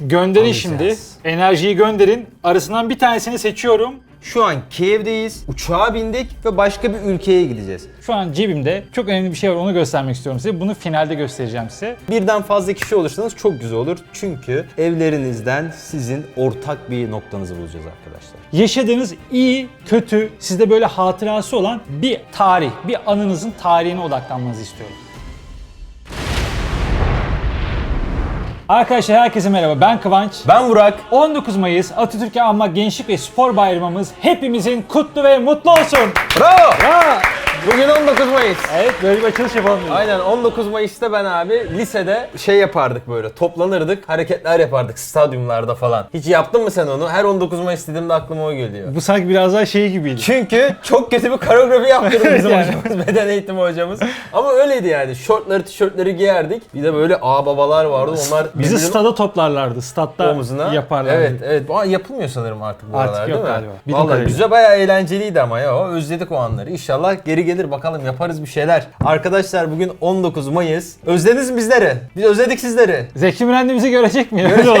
Gönderin şimdi. Enerjiyi gönderin. Arasından bir tanesini seçiyorum. Şu an Kiev'deyiz. Uçağa bindik ve başka bir ülkeye gideceğiz. Şu an cebimde çok önemli bir şey var onu göstermek istiyorum size. Bunu finalde göstereceğim size. Birden fazla kişi olursanız çok güzel olur. Çünkü evlerinizden sizin ortak bir noktanızı bulacağız arkadaşlar. Yaşadığınız iyi, kötü, sizde böyle hatırası olan bir tarih, bir anınızın tarihine odaklanmanızı istiyorum. Arkadaşlar herkese merhaba ben Kıvanç. Ben Burak. 19 Mayıs Atatürk'e anma Gençlik ve Spor Bayramımız hepimizin kutlu ve mutlu olsun. Bravo! Ya! Bugün 19 Mayıs. Evet böyle bir açılış yapalım dedik. Aynen 19 Mayıs'ta ben abi lisede şey yapardık böyle toplanırdık hareketler yapardık stadyumlarda falan. Hiç yaptın mı sen onu? Her 19 Mayıs dediğimde aklıma o geliyor. Bu sanki biraz daha şey gibiydi. Çünkü çok kötü bir koreografi yaptırdı bizim Yani. hocamız, beden eğitimi hocamız. Ama öyleydi yani. Şortları, tişörtleri giyerdik. Bir de böyle ağababalar vardı. Onlar Bizi birbirinin stada toplarlardı. Statta omzuna yaparlardı. Evet, evet. Ama yapılmıyor sanırım artık buralar Artık değil yok mi? galiba. Bildiğim Vallahi kadarıyla. güzel bayağı eğlenceliydi ama ya. Özledik o anları. İnşallah geri gelir bakalım yaparız bir şeyler. Arkadaşlar bugün 19 Mayıs. Özlediniz mi bizleri? Biz özledik sizleri. Zeki Müren de bizi görecek mi? Öyle oldu.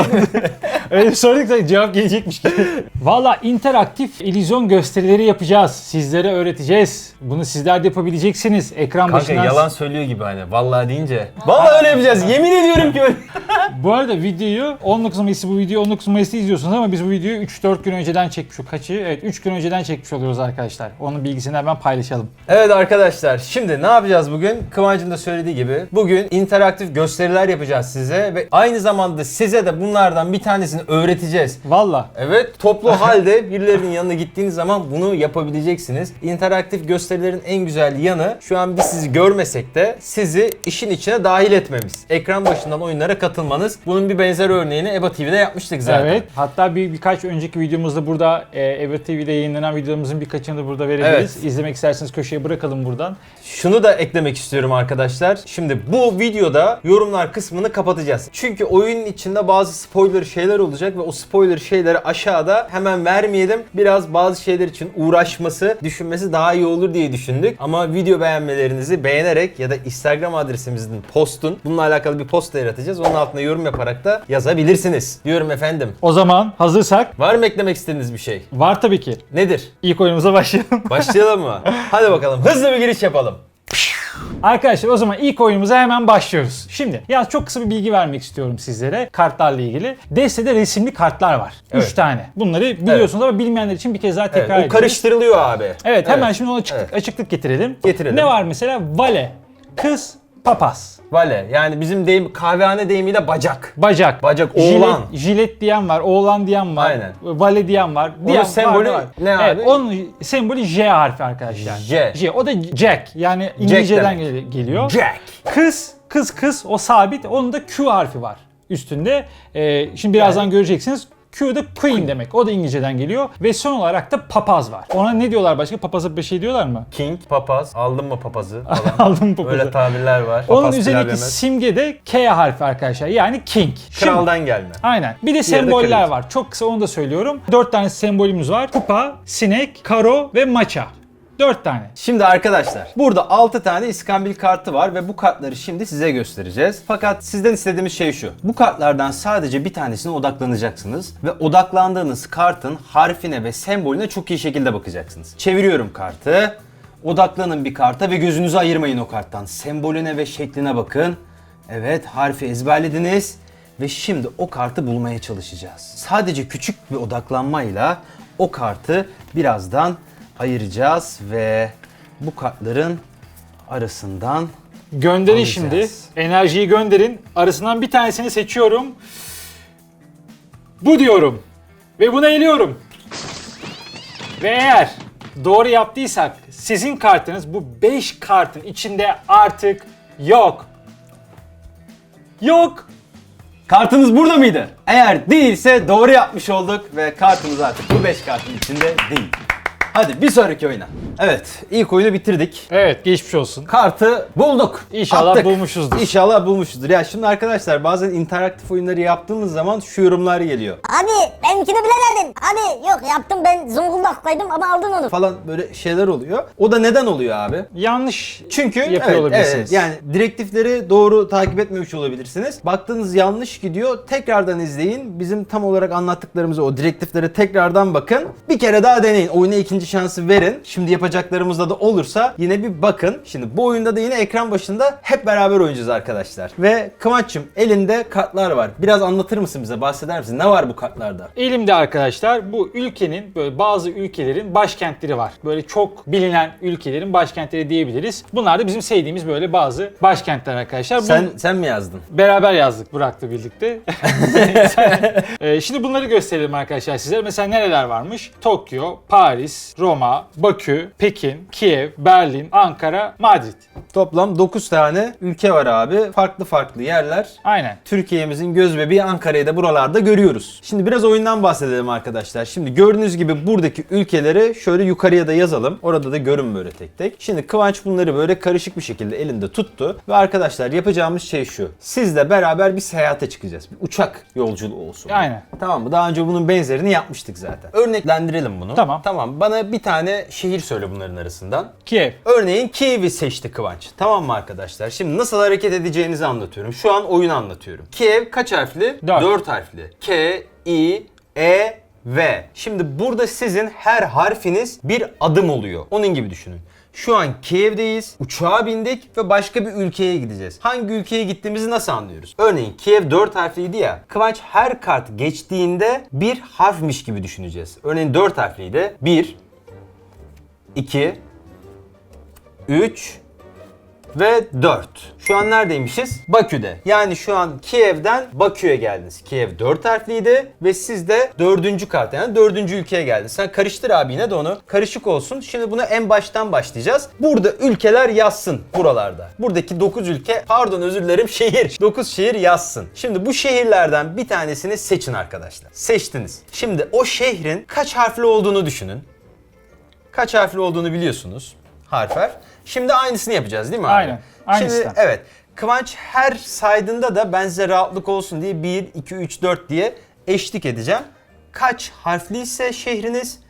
Öyle sorduk da cevap gelecekmiş gibi. Valla interaktif illüzyon gösterileri yapacağız. Sizlere öğreteceğiz. Bunu sizler de yapabileceksiniz. Ekran Kanka başından. yalan söylüyor gibi hani. Vallahi deyince. Vallahi öyle yapacağız. Yemin ediyorum ki öyle. Bu arada videoyu 19 Mayıs'ı bu videoyu 19 Mayıs'ta izliyorsunuz ama biz bu videoyu 3-4 gün önceden çekmiş. Kaçı? Evet 3 gün önceden çekmiş oluyoruz arkadaşlar. Onun bilgisini hemen paylaşalım. Evet arkadaşlar şimdi ne yapacağız bugün? Kıvancın da söylediği gibi bugün interaktif gösteriler yapacağız size ve aynı zamanda size de bunlardan bir tanesini öğreteceğiz. Valla. Evet toplu halde birilerinin yanına gittiğiniz zaman bunu yapabileceksiniz. İnteraktif gösterilerin en güzel yanı şu an biz sizi görmesek de sizi işin içine dahil etmemiz. Ekran başından oyunlara katılmanız. Bunun bir benzer örneğini EBA TV'de yapmıştık zaten. Evet. Hatta bir birkaç önceki videomuzda burada e, Evet TV'de yayınlanan videomuzun birkaçını da burada verebiliriz. Evet. İzlemek isterseniz köşeye bırakalım buradan. Şunu da eklemek istiyorum arkadaşlar. Şimdi bu videoda yorumlar kısmını kapatacağız. Çünkü oyunun içinde bazı spoiler şeyler olacak ve o spoiler şeyleri aşağıda hemen vermeyelim. Biraz bazı şeyler için uğraşması, düşünmesi daha iyi olur diye düşündük. Ama video beğenmelerinizi beğenerek ya da Instagram adresimizin postun bununla alakalı bir post da yaratacağız. Onun altına yorum yaparak da yazabilirsiniz. Diyorum efendim. O zaman hazırsak Var mı eklemek istediğiniz bir şey? var tabii ki. Nedir? İlk oyunumuza başlayalım. Başlayalım mı? Hadi bakalım. Hızlı bir giriş yapalım. Arkadaşlar o zaman ilk oyunumuza hemen başlıyoruz. Şimdi ya çok kısa bir bilgi vermek istiyorum sizlere kartlarla ilgili. Destede resimli kartlar var. 3 Evet. tane. Bunları biliyorsunuz ama bilmeyenler için bir kez daha Evet, tekrar o edeceğiz. karıştırılıyor abi. Evet, hemen şimdi ona açık- Evet. açıklık getirelim. Getirelim. Ne var mesela? Vale, kız, papaz, Vale yani bizim deyim kahvehane deyimiyle bacak. bacak, Bacak, jilet, oğlan. jilet diyen var, oğlan diyen var, Aynen. vale diyen var. Diyen sembolü var, ne evet, abi? Onun sembolü J harfi arkadaşlar. J. J. O da Jack. Yani İngilizceden gel- geliyor. Jack. Kız, kız kız o sabit. Onun da Q harfi var üstünde. Ee, şimdi birazdan göreceksiniz. Q da Queen demek. O da İngilizceden geliyor. Ve son olarak da papaz var. Ona ne diyorlar başka? Papaza bir şey diyorlar mı? King, papaz, aldın mı papazı falan. Aldım papazı. Öyle tabirler var. Onun Papaz pilav üzerindeki simge de K harfi arkadaşlar. Yani King. Şimdi- Kraldan gelme. Aynen. Bir de semboller var. Çok kısa onu da söylüyorum. Dört tane sembolümüz var. Kupa, sinek, karo ve maça. Dört tane. Şimdi arkadaşlar burada 6 tane iskambil kartı var ve bu kartları şimdi size göstereceğiz. Fakat sizden istediğimiz şey şu. Bu kartlardan sadece bir tanesine odaklanacaksınız ve odaklandığınız kartın harfine ve sembolüne çok iyi şekilde bakacaksınız. Çeviriyorum kartı. Odaklanın bir karta ve gözünüzü ayırmayın o karttan. Sembolüne ve şekline bakın. Evet harfi ezberlediniz ve şimdi o kartı bulmaya çalışacağız. Sadece küçük bir odaklanmayla o kartı birazdan ayıracağız ve bu kartların arasından Gönderin Alacağız. şimdi. Enerjiyi gönderin. Arasından bir tanesini seçiyorum. Bu diyorum. Ve buna eliyorum. Ve eğer doğru yaptıysak sizin kartınız bu 5 kartın içinde artık yok. Yok. Kartınız burada mıydı? Eğer değilse doğru yapmış olduk ve kartımız artık bu 5 kartın içinde değil. Hadi bir sonraki oyuna. Evet ilk oyunu bitirdik. Evet geçmiş olsun. Kartı bulduk. İnşallah Attık. bulmuşuzdur. İnşallah bulmuşuzdur. Ya şimdi arkadaşlar bazen interaktif oyunları yaptığımız zaman şu yorumlar geliyor. Abi ben benimkini bilemedin. Hadi yok yaptım ben Zonguldak'taydım ama aldın onu. falan böyle şeyler oluyor. O da neden oluyor abi? Yanlış Çünkü yapıyor evet, olabilirsiniz. evet, yani direktifleri doğru takip etmemiş olabilirsiniz. Baktığınız yanlış gidiyor. Tekrardan izleyin. Bizim tam olarak anlattıklarımızı o direktiflere tekrardan bakın. Bir kere daha deneyin. Oyuna ikinci şansı verin. Şimdi yapacaklarımızda da olursa yine bir bakın. Şimdi bu oyunda da yine ekran başında hep beraber oynayacağız arkadaşlar. Ve Kıvanç'cığım elinde kartlar var. Biraz anlatır mısın bize? Bahseder misin? Ne var bu kartlarda? Elimde arkadaşlar bu ülkenin böyle bazı ülkelerin başkentleri var. Böyle çok bilinen ülkelerin başkentleri diyebiliriz. Bunlar da bizim sevdiğimiz böyle bazı başkentler arkadaşlar. Sen Bu- sen mi yazdın? Beraber yazdık Burak'la birlikte. Ee, Şimdi bunları gösterelim arkadaşlar size. Mesela nereler varmış? Tokyo, Paris, Roma, Bakü, Pekin, Kiev, Berlin, Ankara, Madrid. Toplam 9 tane ülke var abi. Farklı farklı yerler. Aynen. Türkiye'mizin göz bebeği Ankara'yı da buralarda görüyoruz. Şimdi biraz oyundan bahsedelim arkadaşlar. Şimdi gördüğünüz gibi buradaki ülkeleri şöyle yukarıya da yazalım. Orada da görün böyle tek tek. Şimdi Kıvanç bunları böyle karışık bir şekilde elinde tuttu. Ve arkadaşlar yapacağımız şey şu. Sizle beraber bir seyahate çıkacağız. Bir uçak yolculuğu olsun. Aynen. Tamam mı? Daha önce bunun benzerini yapmıştık zaten. Örneklendirelim bunu. Tamam. Tamam. Bana bir tane şehir söyle bunların arasından. Kiev. Örneğin Kiev'i seçti Kıvanç. Tamam mı arkadaşlar? Şimdi nasıl hareket edeceğinizi anlatıyorum. Şu an oyunu anlatıyorum. Kiev kaç harfli? Dört. 4 harfli. K, I, E, V. Şimdi burada sizin her harfiniz bir adım oluyor. Onun gibi düşünün. Şu an Kiev'deyiz. Uçağa bindik ve başka bir ülkeye gideceğiz. Hangi ülkeye gittiğimizi nasıl anlıyoruz? Örneğin Kiev 4 harfliydi ya. Kıvanç her kart geçtiğinde bir harfmiş gibi düşüneceğiz. Örneğin 4 harfliydi. 1 2 3 ve 4. Şu an neredeymişiz? Bakü'de. Yani şu an Kiev'den Bakü'ye geldiniz. Kiev 4 harfliydi ve siz de 4. kart yani 4. ülkeye geldiniz. Sen karıştır abi yine de onu. Karışık olsun. Şimdi buna en baştan başlayacağız. Burada ülkeler yazsın buralarda. Buradaki 9 ülke pardon özür dilerim şehir. 9 şehir yazsın. Şimdi bu şehirlerden bir tanesini seçin arkadaşlar. Seçtiniz. Şimdi o şehrin kaç harfli olduğunu düşünün. Kaç harfli olduğunu biliyorsunuz. Harfer. Şimdi aynısını yapacağız değil mi abi? Aynen. Aynısı Şimdi evet. Kıvanç her saydığında da ben size rahatlık olsun diye 1, 2, 3, 4 diye eşlik edeceğim. Kaç harfliyse şehriniz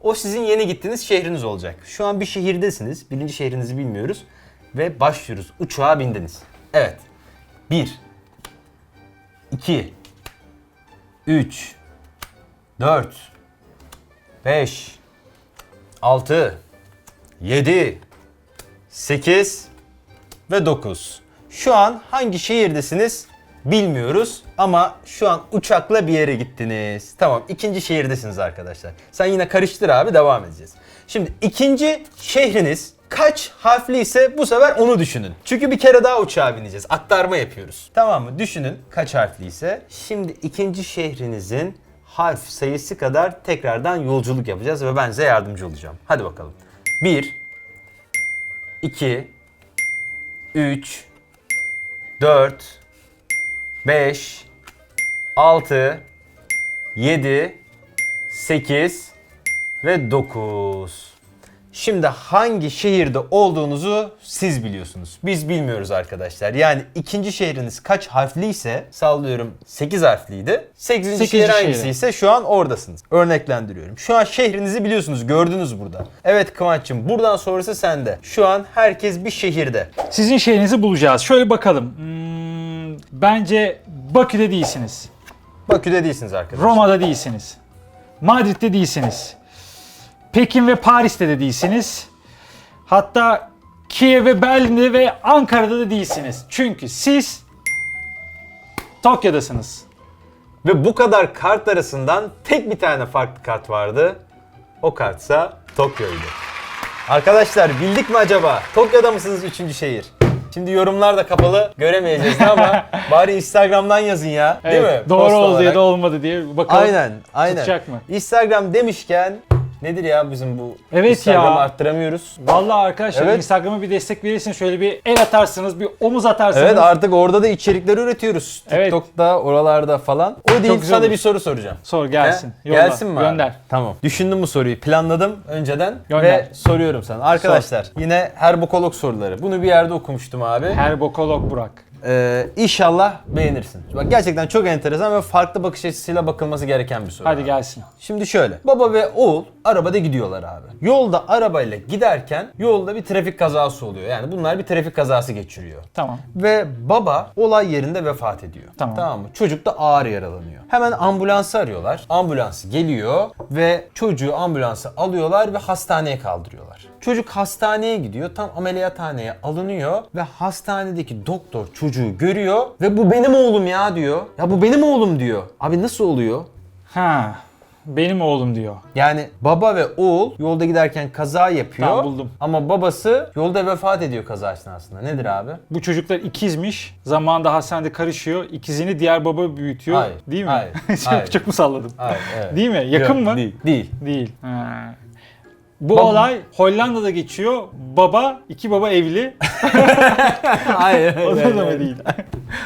o sizin yeni gittiğiniz şehriniz olacak. Şu an bir şehirdesiniz. Birinci şehrinizi bilmiyoruz. Ve başlıyoruz. Uçağa bindiniz. Evet. 1 2 3 4 5 6 7 8 ve 9. Şu an hangi şehirdesiniz bilmiyoruz ama şu an uçakla bir yere gittiniz. Tamam ikinci şehirdesiniz arkadaşlar. Sen yine karıştır abi devam edeceğiz. Şimdi ikinci şehriniz kaç harfli ise bu sefer onu düşünün. Çünkü bir kere daha uçağa bineceğiz. Aktarma yapıyoruz. Tamam mı? Düşünün kaç harfli ise. Şimdi ikinci şehrinizin harf sayısı kadar tekrardan yolculuk yapacağız ve ben size yardımcı olacağım. Hadi bakalım. 1 2 3 4 5 6 7 8 ve 9. Şimdi hangi şehirde olduğunuzu siz biliyorsunuz. Biz bilmiyoruz arkadaşlar. Yani ikinci şehriniz kaç harfliyse sallıyorum 8 harfliydi. 8. Sekizinci şehir şehri. hangisi ise şu an oradasınız. Örneklendiriyorum. Şu an şehrinizi biliyorsunuz. Gördünüz burada. Evet Kıvanç'cığım buradan sonrası sende. Şu an herkes bir şehirde. Sizin şehrinizi bulacağız. Şöyle bakalım. Hmm, bence Bakü'de değilsiniz. Bakü'de değilsiniz arkadaşlar. Roma'da değilsiniz. Madrid'de değilsiniz. Pekin ve Paris'te de değilsiniz. Hatta Kiev ve Berlin'de ve Ankara'da da değilsiniz. Çünkü siz Tokyo'dasınız. Ve bu kadar kart arasından tek bir tane farklı kart vardı. O kartsa Tokyo'ydu. Arkadaşlar bildik mi acaba? Tokyo'da mısınız 3. şehir? Şimdi yorumlar da kapalı göremeyeceğiz de ama bari Instagram'dan yazın ya. Değil Evet, mi? Doğru Post oldu ya olarak. da olmadı diye bakalım. Aynen, aynen. tutacak mı? Instagram demişken nedir ya bizim bu Evet Instagram'ı ya. arttıramıyoruz. Vallahi arkadaşlar Evet. Instagram'a bir destek verirsiniz. Şöyle bir el atarsınız, bir omuz atarsınız. Evet artık orada da içerikler üretiyoruz. Evet. TikTok'ta, oralarda falan. O değil sana olur. bir soru soracağım. Sor gelsin. He? Yolla, Gelsin mi abi? Gönder. Tamam. Düşündüm bu soruyu. Planladım önceden Gönder. ve soruyorum sana. Arkadaşlar yine herbokolog soruları. Bunu bir yerde okumuştum abi. Herbokolog Burak. Ee, inşallah beğenirsin. Bak gerçekten çok enteresan ve farklı bakış açısıyla bakılması gereken bir soru. Hadi gelsin. Şimdi şöyle. Baba ve oğul arabada gidiyorlar abi. Yolda arabayla giderken yolda bir trafik kazası oluyor. Yani bunlar bir trafik kazası geçiriyor. Tamam. Ve baba olay yerinde vefat ediyor. Tamam. mı? Çocuk da ağır yaralanıyor. Hemen ambulansı arıyorlar. Ambulans geliyor ve çocuğu ambulansa alıyorlar ve hastaneye kaldırıyorlar. Çocuk hastaneye gidiyor. Tam ameliyathaneye alınıyor ve hastanedeki doktor çocuğu görüyor ve bu benim oğlum ya diyor. Ya bu benim oğlum diyor. Abi nasıl oluyor? Ha. Benim oğlum diyor. Yani baba ve oğul yolda giderken kaza yapıyor. Tamam, buldum. Ama babası yolda vefat ediyor kaza esnasında. Nedir abi? Bu çocuklar ikizmiş. Zamanında hastanede karışıyor. İkizini diğer baba büyütüyor. Hayır, Değil mi? hayır. çok mu salladım? Hayır, evet. Değil mi? Yakın Yok, mı? Değil. Değil. Değil. Ha. Bu Bab- olay Hollanda'da geçiyor. Baba, iki baba evli. hayır, O da mı değil?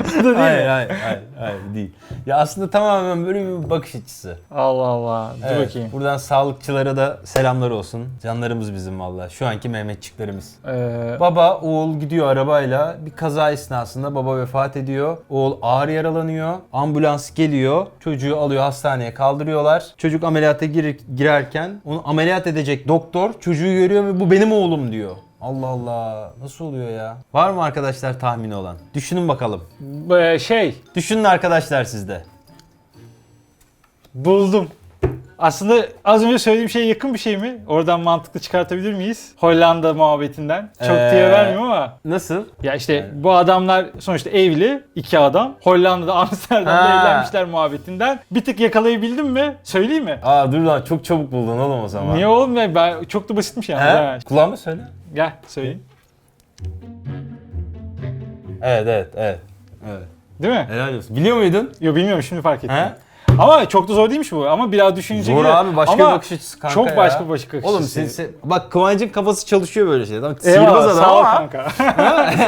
O da değil Hayır, mi? hayır, hayır, hayır, değil. Ya aslında tamamen böyle bir bakış açısı. Allah Allah. Dur Evet, bakayım. Buradan sağlıkçılara da selamlar olsun. Canlarımız bizim valla. Şu anki Mehmetçiklerimiz. Ee, Baba, oğul gidiyor arabayla. Bir kaza esnasında baba vefat ediyor. Oğul ağır yaralanıyor. Ambulans geliyor. Çocuğu alıyor hastaneye kaldırıyorlar. Çocuk ameliyata gir- girerken onu ameliyat edecek doktor çocuğu görüyor ve bu benim oğlum diyor. Allah Allah. Nasıl oluyor ya? Var mı arkadaşlar tahmini olan? Düşünün bakalım. e, şey, Düşünün arkadaşlar sizde. buldum. Aslında az önce söylediğim şeye yakın bir şey mi? Oradan mantıklı çıkartabilir miyiz? Hollanda muhabbetinden. Çok Ee, diye vermiyorum ama. Nasıl? Ya işte bu adamlar sonuçta evli, iki adam. Hollanda'da, Amsterdam'da Ha. evlenmişler muhabbetinden. Bir tık yakalayabildim mi? Söyleyeyim mi? Aa dur lan çok çabuk buldun oğlum o zaman. Niye oğlum ya? Ben, çok da basitmiş yani. Ha. Kulağıma söyle. Gel söyleyeyim. Evet evet evet. Evet. Değil mi? Helal olsun. Biliyor muydun? Yo bilmiyorum şimdi fark ettim. He? Ama çok da zor değilmiş bu. Ama biraz düşününce Zor abi başka bir bakış açısı kanka Çok ya. başka bir bakış açısı. Oğlum sen, sen- bak Kıvancın kafası çalışıyor böyle şeyler. Tamam, Eyvallah, sihirbaz adam sağ ol ama. kanka.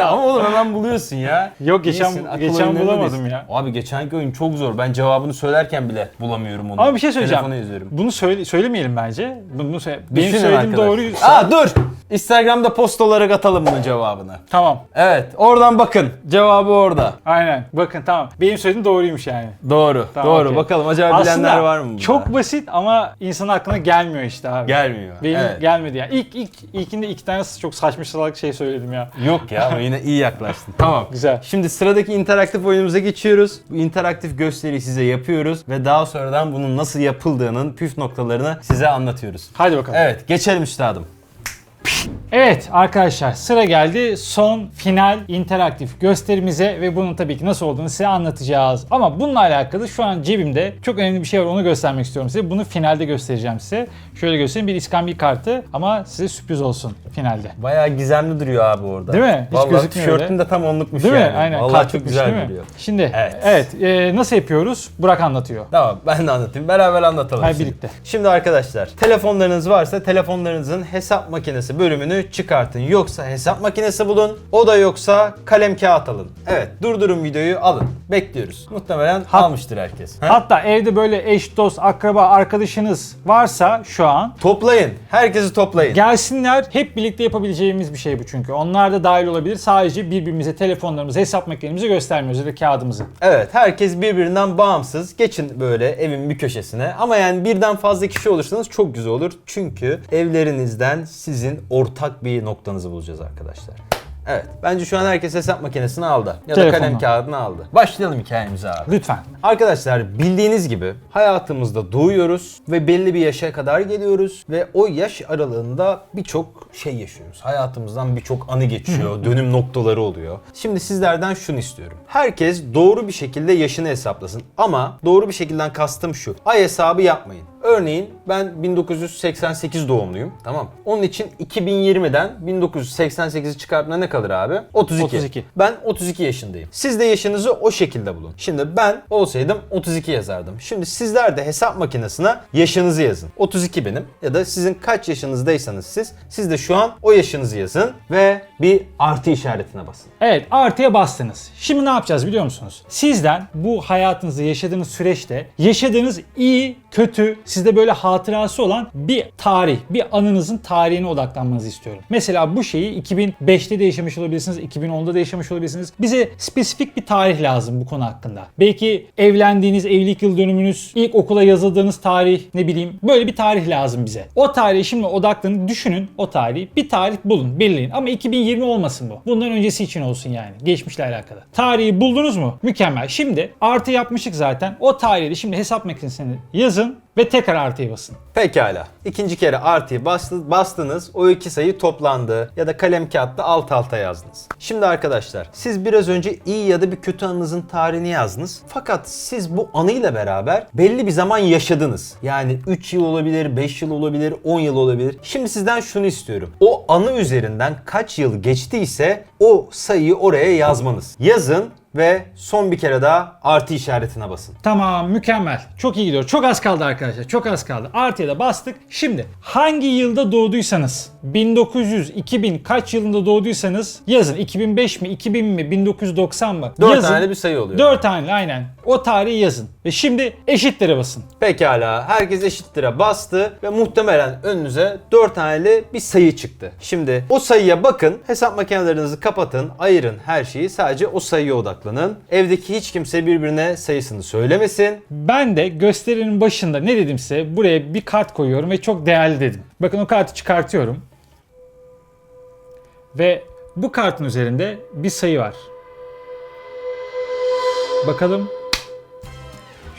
ama oğlum hemen buluyorsun ya. Yok, geçen- akıl geçen oyunlarında bulamadım değilsin. ya. Abi geçenki oyun çok zor. Ben cevabını söylerken bile bulamıyorum onu. Ama bir şey söyleyeceğim. Telefonu izliyorum. Bunu söyle, söylemeyelim bence. Bunu söyle. Benim Düşünün söylediğim arkadaş. doğruysa. Aa dur. Instagram'da post olarak atalım bunun cevabını. Tamam. Evet oradan bakın. Cevabı orada. Aynen. Bakın tamam. Benim söylediğim doğruymuş yani. Doğru. Tamam, doğru. okey. Bakalım acaba bilenler var mı burada? çok basit ama insanın aklına gelmiyor işte abi. Gelmiyor. Benim Evet. gelmedi yani. İlk ilk ilkinde iki tane çok saçma salak şey söyledim ya. Yok ya ama yine iyi yaklaştın. tamam. Güzel. Şimdi sıradaki interaktif oyunumuza geçiyoruz. Bu interaktif gösteriyi size yapıyoruz ve daha sonradan bunun nasıl yapıldığının püf noktalarını size anlatıyoruz. Hadi bakalım. Evet, geçelim üstadım. Evet arkadaşlar sıra geldi son final interaktif gösterimize ve bunun tabii ki nasıl olduğunu size anlatacağız. Ama bununla alakalı şu an cebimde çok önemli bir şey var onu göstermek istiyorum size. Bunu finalde göstereceğim size. Şöyle göstereyim bir iskambil kartı ama size sürpriz olsun finalde. Bayağı gizemli duruyor abi orada. Değil mi? Hiç Vallahi gözükmüyor tişörtün de tam onlukmuş Değil yani. mi? Aynen. Vallahi çok güzel değil duruyor. Şimdi Evet. evet, e, nasıl yapıyoruz? Burak anlatıyor. Tamam ben de anlatayım. Beraber anlatalım. Şimdi. birlikte. Şimdi arkadaşlar telefonlarınız varsa telefonlarınızın hesap makinesi bölümünü çıkartın. Yoksa hesap makinesi bulun. O da yoksa kalem kağıt alın. Evet durdurun videoyu alın. Bekliyoruz. Muhtemelen almıştır herkes. Ha? Hatta evde böyle eş, dost, akraba, arkadaşınız varsa şu an Toplayın. Herkesi toplayın. Gelsinler hep birlikte yapabileceğimiz bir şey bu çünkü. Onlar da dahil olabilir. Sadece birbirimize telefonlarımızı, hesap makinemizi göstermiyoruz ya da kağıdımızı. Evet herkes birbirinden bağımsız. Geçin böyle evin bir köşesine. Ama yani birden fazla kişi olursanız çok güzel olur. Çünkü evlerinizden sizin ortak bir noktanızı bulacağız arkadaşlar. Evet. Bence şu an herkes hesap makinesini aldı. Ya da kalem kağıdını aldı. Başlayalım hikayemize abi. Lütfen. Arkadaşlar bildiğiniz gibi hayatımızda doğuyoruz ve belli bir yaşa kadar geliyoruz ve o yaş aralığında birçok şey yaşıyoruz. Hayatımızdan birçok anı geçiyor, dönüm noktaları oluyor. Şimdi sizlerden şunu istiyorum. Herkes doğru bir şekilde yaşını hesaplasın ama doğru bir şekilde kastım şu. Ay hesabı yapmayın. Örneğin ben 1988 doğumluyum. Tamam. Onun için 2020'den 1988'i çıkartma ne kalır abi? 32. 32. Ben 32 yaşındayım. Siz de yaşınızı o şekilde bulun. Şimdi ben olsaydım 32 yazardım. Şimdi sizler de hesap makinesine yaşınızı yazın. 32 benim ya da sizin kaç yaşınızdaysanız siz, siz de şu an o yaşınızı yazın ve bir artı işaretine basın. Evet artıya bastınız. Şimdi ne yapacağız biliyor musunuz? Sizden bu hayatınızı yaşadığınız süreçte yaşadığınız iyi, kötü, sizde böyle hatırası olan bir tarih, bir anınızın tarihine odaklanmanızı istiyorum. Mesela bu şeyi 2005'te de yaşamış olabilirsiniz, 2010'da da yaşamış olabilirsiniz. Bize spesifik bir tarih lazım bu konu hakkında. Belki evlendiğiniz, evlilik yıl dönümünüz, ilk okula yazıldığınız tarih, ne bileyim böyle bir tarih lazım bize. O tarihe şimdi odaklanın, düşünün o tarihi. Bir tarih bulun, belirleyin. Ama 2020 olmasın bu. Bundan öncesi için olsun yani. Geçmişle alakalı. Tarihi buldunuz mu? Mükemmel. Şimdi artı yapmıştık zaten. O tarihi şimdi hesap makinesine yazın ve tekrar artıya basın. Pekala. İkinci kere artıyı bastı, bastınız. O iki sayı toplandı. Ya da kalem kağıtta alt alta yazdınız. Şimdi arkadaşlar siz biraz önce iyi ya da bir kötü anınızın tarihini yazdınız. Fakat siz bu anıyla beraber belli bir zaman yaşadınız. Yani 3 yıl olabilir, 5 yıl olabilir, 10 yıl olabilir. Şimdi sizden şunu istiyorum. O anı üzerinden kaç yıl geçtiyse o sayıyı oraya yazmanız. Yazın ve son bir kere daha artı işaretine basın. Tamam mükemmel. Çok iyi gidiyor. Çok az kaldı arkadaşlar. Çok az kaldı. Artıya da bastık. Şimdi hangi yılda doğduysanız 1900, 2000 kaç yılında doğduysanız yazın. 2005 mi, 2000 mi, 1990 mı? 4 yazın. tane bir sayı oluyor. 4 tane aynen. O tarihi yazın. Ve şimdi eşitlere basın. Pekala herkes eşittire bastı ve muhtemelen önünüze 4 taneli bir sayı çıktı. Şimdi o sayıya bakın, hesap makinelerinizi kapatın, ayırın her şeyi sadece o sayıya odaklanın. Evdeki hiç kimse birbirine sayısını söylemesin. Ben de gösterinin başında ne dedim size? Buraya bir kart koyuyorum ve çok değerli dedim. Bakın o kartı çıkartıyorum. Ve bu kartın üzerinde bir sayı var. Bakalım.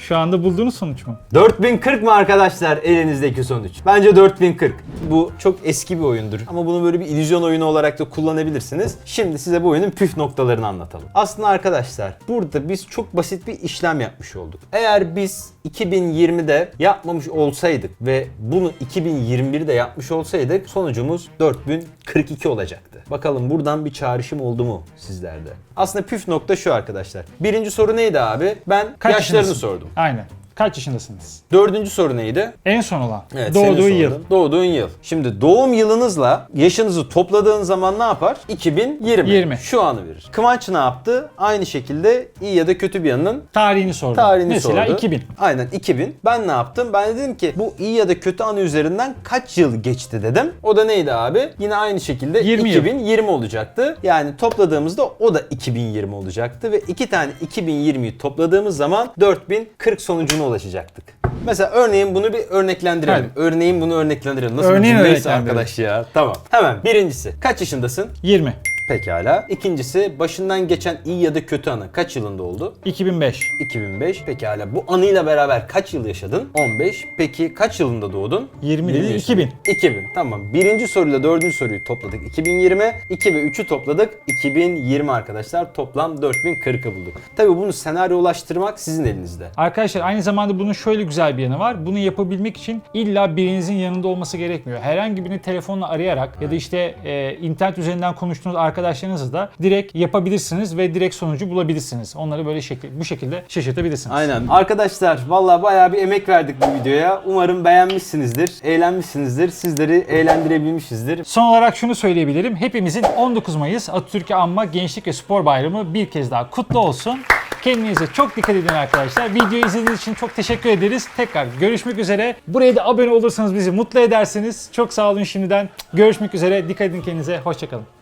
Şu anda bulduğunuz sonuç mu? 4040 mı arkadaşlar elinizdeki sonuç? Bence 4040. Bu çok eski bir oyundur ama bunu böyle bir illüzyon oyunu olarak da kullanabilirsiniz. Şimdi size bu oyunun püf noktalarını anlatalım. Aslında arkadaşlar burada biz çok basit bir işlem yapmış olduk. Eğer biz 2020'de yapmamış olsaydık ve bunu 2021'de yapmış olsaydık sonucumuz 4042 olacaktı. Bakalım buradan bir çağrışım oldu mu sizlerde? Aslında püf nokta şu arkadaşlar. Birinci soru neydi abi? Ben Kaç yaşlarını yaşındasın? sordum. Aynen. Kaç yaşındasınız? Dördüncü soru neydi? En son olan. Evet, senin Doğduğu sorun. yıl. Doğduğun yıl. Şimdi doğum yılınızla yaşınızı topladığın zaman ne yapar? 2020. 20. Şu anı verir. Kıvanç ne yaptı? Aynı şekilde iyi ya da kötü bir yanının Tarihini sordum. tarihini Mesela sordu. 2000. Aynen 2000. Ben ne yaptım? Ben de dedim ki bu iyi ya da kötü anı üzerinden kaç yıl geçti dedim. O da neydi abi? Yine aynı şekilde 20 yıl. 2020 olacaktı. Yani topladığımızda o da 2020 olacaktı ve iki tane 2020'yi topladığımız zaman 4040 sonucuna ulaşacaktık. Mesela örneğin bunu bir örneklendirelim. Hadi. Örneğin bunu örneklendirelim. Nasıl Örneğin bir cümleyse örneklendirelim. arkadaş ya. Tamam. Hemen birincisi. Kaç yaşındasın? 20. Pekala. İkincisi başından geçen iyi ya da kötü anı kaç yılında oldu? 2005. 2005. Pekala bu anıyla beraber kaç yıl yaşadın? 15. Peki kaç yılında doğdun? 20 değil, 20 2000. 2000. Tamam. Birinci soruyla dördüncü soruyu topladık. 2020. 2 ve 3'ü topladık. 2020 arkadaşlar. Toplam 4040'ı bulduk. Tabii bunu senaryolaştırmak sizin elinizde. Arkadaşlar aynı zamanda bunun şöyle güzel bir yanı var. Bunu yapabilmek için illa birinizin yanında olması gerekmiyor. Herhangi birini telefonla arayarak ya da işte e, internet üzerinden konuştuğunuz arkadaşlarınızla da direkt yapabilirsiniz ve direkt sonucu bulabilirsiniz. Onları böyle şekil, bu şekilde şaşırtabilirsiniz. Aynen. Arkadaşlar vallahi bayağı bir emek verdik bu videoya. Umarım beğenmişsinizdir, eğlenmişsinizdir. Sizleri eğlendirebilmişizdir. Son olarak şunu söyleyebilirim. Hepimizin 19 Mayıs Atatürk'ü anma Gençlik ve Spor Bayramı bir kez daha kutlu olsun. Kendinize çok dikkat edin arkadaşlar. Videoyu izlediğiniz için çok teşekkür ederiz. Tekrar görüşmek üzere. Buraya da abone olursanız bizi mutlu edersiniz. Çok sağ olun şimdiden. Görüşmek üzere. Dikkat edin kendinize. Hoşçakalın.